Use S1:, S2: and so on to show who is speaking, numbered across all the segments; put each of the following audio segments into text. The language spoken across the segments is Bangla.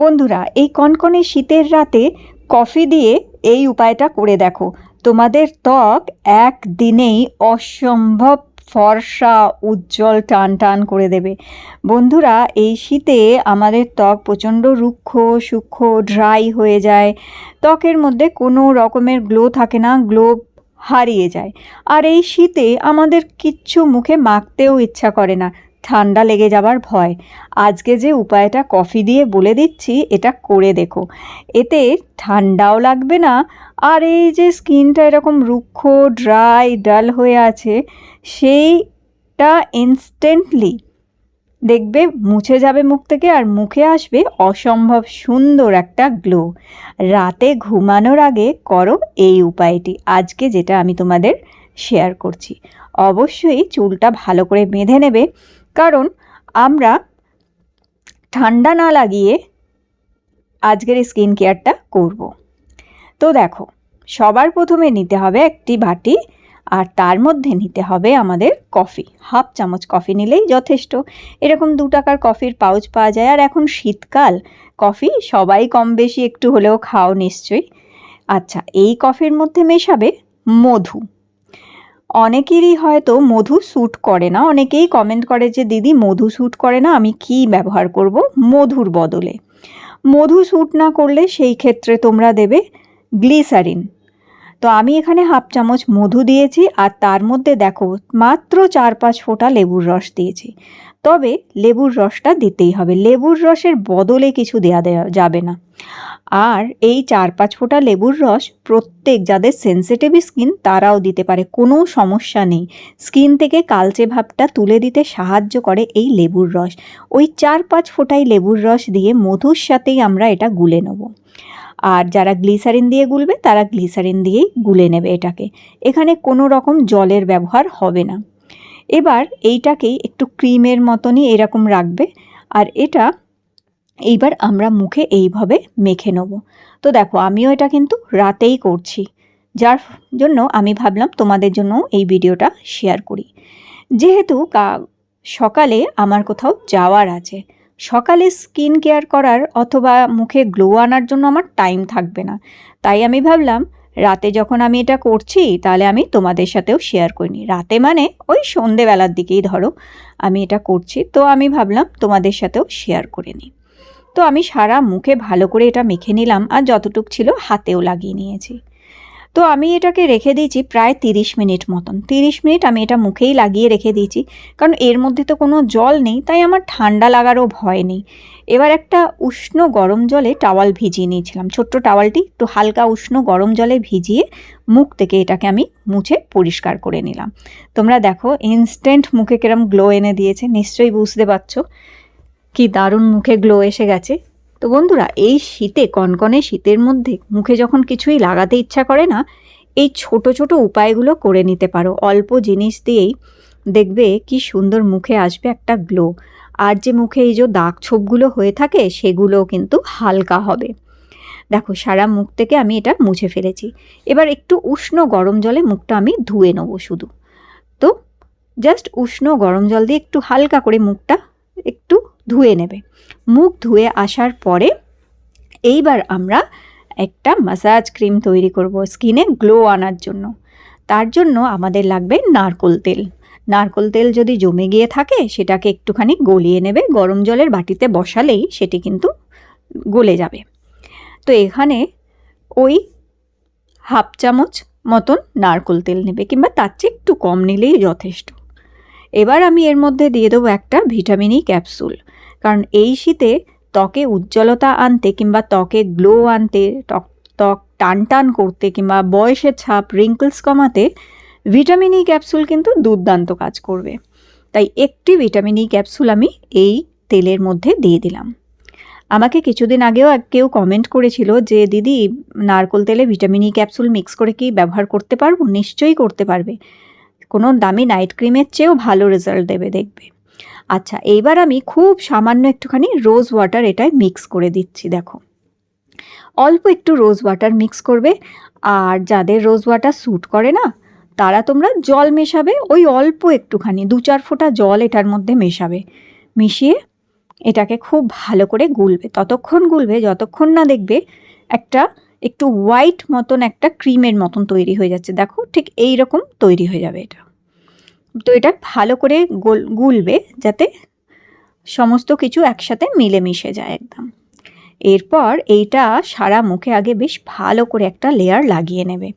S1: বন্ধুরা, এই কনকনে শীতের রাতে কফি দিয়ে এই উপায়টা করে দেখো। তোমাদের ত্বক একদিনেই অসম্ভব ফর্সা, উজ্জ্বল টান টান করে দেবে। বন্ধুরা, এই শীতে আমাদের ত্বক প্রচণ্ড রুক্ষ, সূক্ষ্ম, ড্রাই হয়ে যায়। ত্বকের মধ্যে কোনো রকমের গ্লো থাকে না, গ্লো হারিয়ে যায়। আর এই শীতে আমাদের কিচ্ছু মুখে মাখতেও ইচ্ছা করে না। ঠান্ডা লেগে যাবার ভয়। আজকে যে উপায়টা কফি দিয়ে বলে দিচ্ছি, এটা করে দেখো। এতে ঠান্ডাও লাগবে না, আর এই যে স্কিনটা এরকম রুক্ষ, ড্রাই, ডাল হয়ে আছে, সেইটা ইনস্ট্যান্টলি দেখবে মুছে যাবে মুখ থেকে আর মুখে আসবে অসম্ভব সুন্দর একটা গ্লো। রাতে ঘুমানোর আগে করো এই উপায়টি। আজকে যেটা আমি তোমাদের শেয়ার করছি। অবশ্যই চুলটা ভালো করে বেঁধে নেবে। কারণ আমরা ঠান্ডা না লাগিয়ে আজকের স্কিন কেয়ারটা করব। তো দেখো, সবার প্রথমে নিতে হবে একটি বাটি আর তার মধ্যে নিতে হবে আমাদের কফি হাফ চামচ কফি নিলেই যথেষ্ট। এরকম দু টাকার কফির পাউচ পাওয়া যায়। আর এখন শীতকাল কফি সবাই কম বেশি একটু হলেও খাও নিশ্চয়ই। আচ্ছা এই কফির মধ্যে মেশাবে মধু। অনেকেরই হয়তো মধু স্যুট করে না। অনেকেই কমেন্ট করে যে, দিদি, মধু স্যুট করে না, আমি কি ব্যবহার করব? মধুর বদলে। মধু স্যুট না করলে সেই ক্ষেত্রে তোমরা দেবে গ্লিসারিন তো আমি এখানে হাফ চামচ মধু দিয়েছি আর তার মধ্যে দেখো, মাত্র চার পাঁচ ফোঁটা লেবুর রস দিয়েছি। তবে লেবুর রসটা দিতেই হবে। লেবুর রসের বদলে কিছু দেওয়া দেওয়া যাবে না। আর এই চার পাঁচ ফোঁটা লেবুর রস প্রত্যেক যাদের সেন্সিটিভ স্কিন তারাও দিতে পারে, কোনো সমস্যা নেই। স্কিন থেকে কালচে ভাবটা তুলে দিতে সাহায্য করে এই লেবুর রস। ওই চার পাঁচ ফোঁটাই লেবুর রস দিয়ে মধুর সাথেই আমরা এটা গুলে নেব। আর যারা গ্লিসারিন দিয়ে গুলবে, তারা গ্লিসারিন দিয়েই গুলে নেবে এটাকে। এখানে কোনো রকম জলের ব্যবহার হবে না। এবার এইটাকেই একটু ক্রিমের মতনই এরকম রাখবে। আর এটা এইবার আমরা মুখে এইভাবে মেখে নেব। তো দেখো, আমিও এটা কিন্তু রাতেই করছি। যার জন্য আমি ভাবলাম তোমাদের জন্য এই ভিডিওটা শেয়ার করি। যেহেতু কা, সকালে আমার কোথাও যাওয়ার আছে। সকালে স্কিন কেয়ার করার অথবা মুখে গ্লো আনার জন্য আমার টাইম থাকবে না। তাই আমি ভাবলাম, রাতে যখন আমি এটা করছি, তাহলে আমি তোমাদের সাথেও শেয়ার করিনি রাতে মানে ওই সন্ধেবেলার দিকেই ধরো, আমি এটা করছি। তো আমি ভাবলাম তোমাদের সাথেও শেয়ার করে নিই। তো আমি সারা মুখে ভালো করে এটা মেখে নিলাম আর যতটুক ছিল হাতেও লাগিয়ে নিয়েছি। তো আমি এটাকে রেখে দিয়েছি প্রায় তিরিশ মিনিট মতন। তিরিশ মিনিট আমি এটা মুখেই লাগিয়ে রেখে দিয়েছি, কারণ এর মধ্যে তো কোনো জল নেই, তাই আমার ঠান্ডা লাগারও ভয় নেই। এবার একটা উষ্ণ গরম জলে টাওয়াল ভিজিয়ে নিয়েছিলাম। ছোট্ট টাওয়ালটি একটু হালকা উষ্ণ গরম জলে ভিজিয়ে মুখ থেকে এটাকে আমি মুছে পরিষ্কার করে নিলাম। তোমরা দেখো ইনস্ট্যান্ট মুখে কিরম গ্লো এনে দিয়েছে, নিশ্চয়ই বুঝতে পারছ। কি দারুণ মুখে গ্লো এসে গেছে। তো বন্ধুরা, এই শীতে, কনকনে শীতের মধ্যে মুখে যখন কিছুই লাগাতে ইচ্ছা করে না, এই ছোট ছোট উপায়গুলো করে নিতে পারো। অল্প জিনিস দিয়েই দেখবে কি সুন্দর মুখে আসবে একটা গ্লো আর যে মুখে এই যে দাগ ছোপগুলো হয়ে থাকে সেগুলো কিন্তু হালকা হবে। দেখো, সারা মুখ থেকে আমি এটা মুছে ফেলেছি। এবার একটু উষ্ণ গরম জলে মুখটা আমি ধুয়ে নেব শুধু। তো জাস্ট উষ্ণ গরম জল দিয়ে একটু হালকা করে মুখটা একটু ধুয়ে নেবে। মুখ ধুয়ে আসার পরে এইবার আমরা একটা মাসাজ ক্রিম তৈরি করব স্কিনে গ্লো আনার জন্য। তার জন্য আমাদের লাগবে নারকোল তেল। নারকোল তেল যদি জমে গিয়ে থাকে, সেটাকে একটুখানি গলিয়ে নেবে। গরম জলের বাটিতে বসালেই সেটি কিন্তু গলে যাবে। তো এখানে ওই হাফ চামচ মতন নারকোল তেল নেবে কিংবা তার চেয়ে একটু কম নিলেই যথেষ্ট। এবার আমি এর মধ্যে দিয়ে দেবো একটা ভিটামিনই ক্যাপসুল কারণ এই শীতে ত্বকে উজ্জ্বলতা আনতে কিংবা ত্বকে গ্লো আনতে, ত্বক ত্বক টান টান করতে কিংবা বয়সের ছাপ রিঙ্কলস কমাতে ভিটামিন ই ক্যাপসুল কিন্তু দুর্দান্ত কাজ করবে। তাই একটি ভিটামিন ই ক্যাপসুল আমি এই তেলের মধ্যে দিয়ে দিলাম। আমাকে কিছুদিন আগেও কেউ কমেন্ট করেছিল যে, দিদি, নারকোল তেলে ভিটামিন ই ক্যাপসুল মিক্স করে কি ব্যবহার করতে পারব? নিশ্চয়ই করতে পারবে। কোনো দামি নাইট ক্রিমের চেয়েও ভালো রেজাল্ট দেবে, দেখবে। আচ্ছা এইবার আমি খুব সামান্য একটুখানি রোজ ওয়াটার এটায় মিক্স করে দিচ্ছি, দেখো। অল্প একটু রোজ ওয়াটার মিক্স করবে, আর যাদের রোজ ওয়াটার স্যুট করে না, তারা তোমরা জল মেশাবে, ওই অল্প একটুখানি, দু চার ফোঁটা জল এটার মধ্যে মেশাবে। মিশিয়ে এটাকে খুব ভালো করে গুলবে। ততক্ষণ গুলবে, যতক্ষণ না দেখবে একটা একটু হোয়াইট মতন একটা ক্রিমের মতন তৈরি হয়ে যাচ্ছে। দেখো, ঠিক এই রকম তৈরি হয়ে যাবে এটা। এটা ভালো করে গোল, গুলবে যাতে সমস্ত কিছু একসাথে মিলেমিশে যায় একদম। এরপর এইটা সারা মুখে আগে বেশ ভালো করে একটা লেয়ার লাগিয়ে নেবে।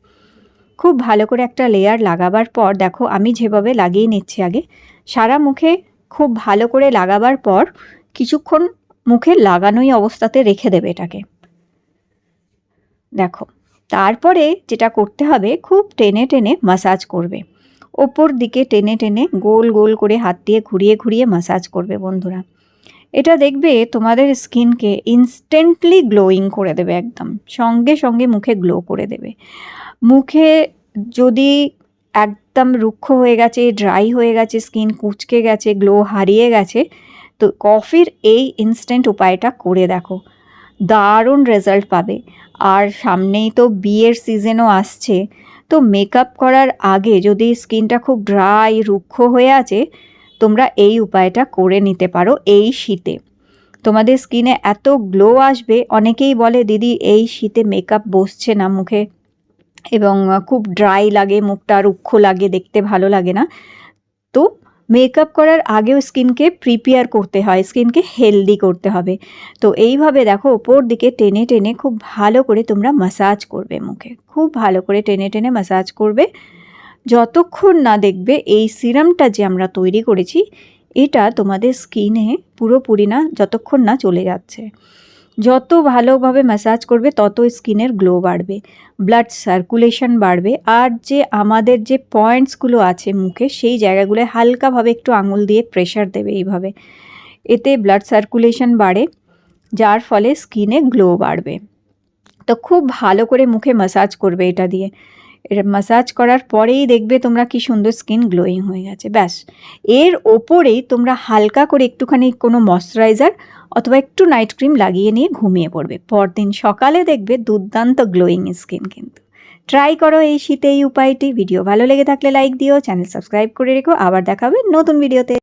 S1: খুব ভালো করে একটা লেয়ার লাগাবার পর দেখো আমি যেভাবে লাগিয়ে নিচ্ছি আগে, সারা মুখে খুব ভালো করে লাগাবার পর কিছুক্ষণ মুখে লাগানোই অবস্থাতে রেখে দেবে এটাকে। দেখো, তারপরে যেটা করতে হবে খুব টেনে টেনে মাসাজ করবে। ওপর দিকে টেনে টেনে গোল গোল করে হাত দিয়ে ঘুরিয়ে ঘুরিয়ে মাসাজ করবে বন্ধুরা। এটা দেখবে তোমাদের স্কিনকে ইনস্ট্যান্টলি গ্লোয়িং করে দেবে একদম। সঙ্গে সঙ্গে মুখে গ্লো করে দেবে। মুখে যদি একদম রুক্ষ হয়ে গেছে ড্রাই হয়ে গেছে স্কিন কুচকে গেছে গ্লো হারিয়ে গেছে, তো কফির এই ইনস্ট্যান্ট উপায়টা করে দেখো। দারুণ রেজাল্ট পাবে। আর সামনেই তো বিয়ের সিজনও আসছে। তো মেকআপ করার আগে যদি স্কিনটা খুব ড্রাই রুক্ষ হয়ে আছে, তোমরা এই উপায়টা করে নিতে পারো এই শীতে। তোমাদের স্কিনে এত গ্লো আসবে, অনেকেই বলে, দিদি, এই শীতে মেকআপ বসছে না মুখে। এবং খুব ড্রাই লাগে, মুখটা রুক্ষ লাগে, দেখতে ভালো লাগে না। তো মেকআপ করার আগেও স্কিনকে প্রিপেয়ার করতে হয়, স্কিনকে হেলদি করতে হবে। তো এইভাবে দেখো ওপর দিকে টেনে টেনে খুব ভালো করে তোমরা মাসাজ করবে মুখে, খুব ভালো করে টেনে টেনে মাসাজ করবে। যতক্ষণ না দেখবে এই সিরামটা যে আমরা তৈরি করেছি, এটা তোমাদের স্কিনে পুরোপুরি না যতক্ষণ না চলে যাচ্ছে। যত ভালোভাবে ম্যাসাজ করবে, তত স্কিনের গ্লো বাড়বে ব্লাড সার্কুলেশন বাড়বে। আর যে আমাদের যে পয়েন্টসগুলো আছে মুখে, সেই জায়গাগুলো হালকাভাবে একটু আঙুল দিয়ে প্রেশার দেবে এইভাবে। এতে ব্লাড সার্কুলেশন বাড়ে, যার ফলে স্কিনে গ্লো বাড়বে। তো খুব ভালো করে মুখে ম্যাসাজ করবে এটা দিয়ে। এটা ম্যাসাজ করার পরেই দেখবে তোমরা কি সুন্দর স্কিন গ্লোয়িং হয়ে গেছে। ব্যাস। এর ওপরেই তোমরা হালকা করে একটুখানি কোনো ময়শ্চারাইজার অথবা একটু নাইট ক্রিম লাগিয়ে নিয়ে ঘুমিয়ে পড়বে। পরদিন সকালে দেখবে দুর্দান্ত গ্লোয়িং স্কিন কিন্তু। ট্রাই করো এই শীতে এই উপায়টি। ভিডিও ভালো লেগে থাকলে লাইক দিও চ্যানেল সাবস্ক্রাইব করে রেখো। আবার দেখাবে নতুন ভিডিওতে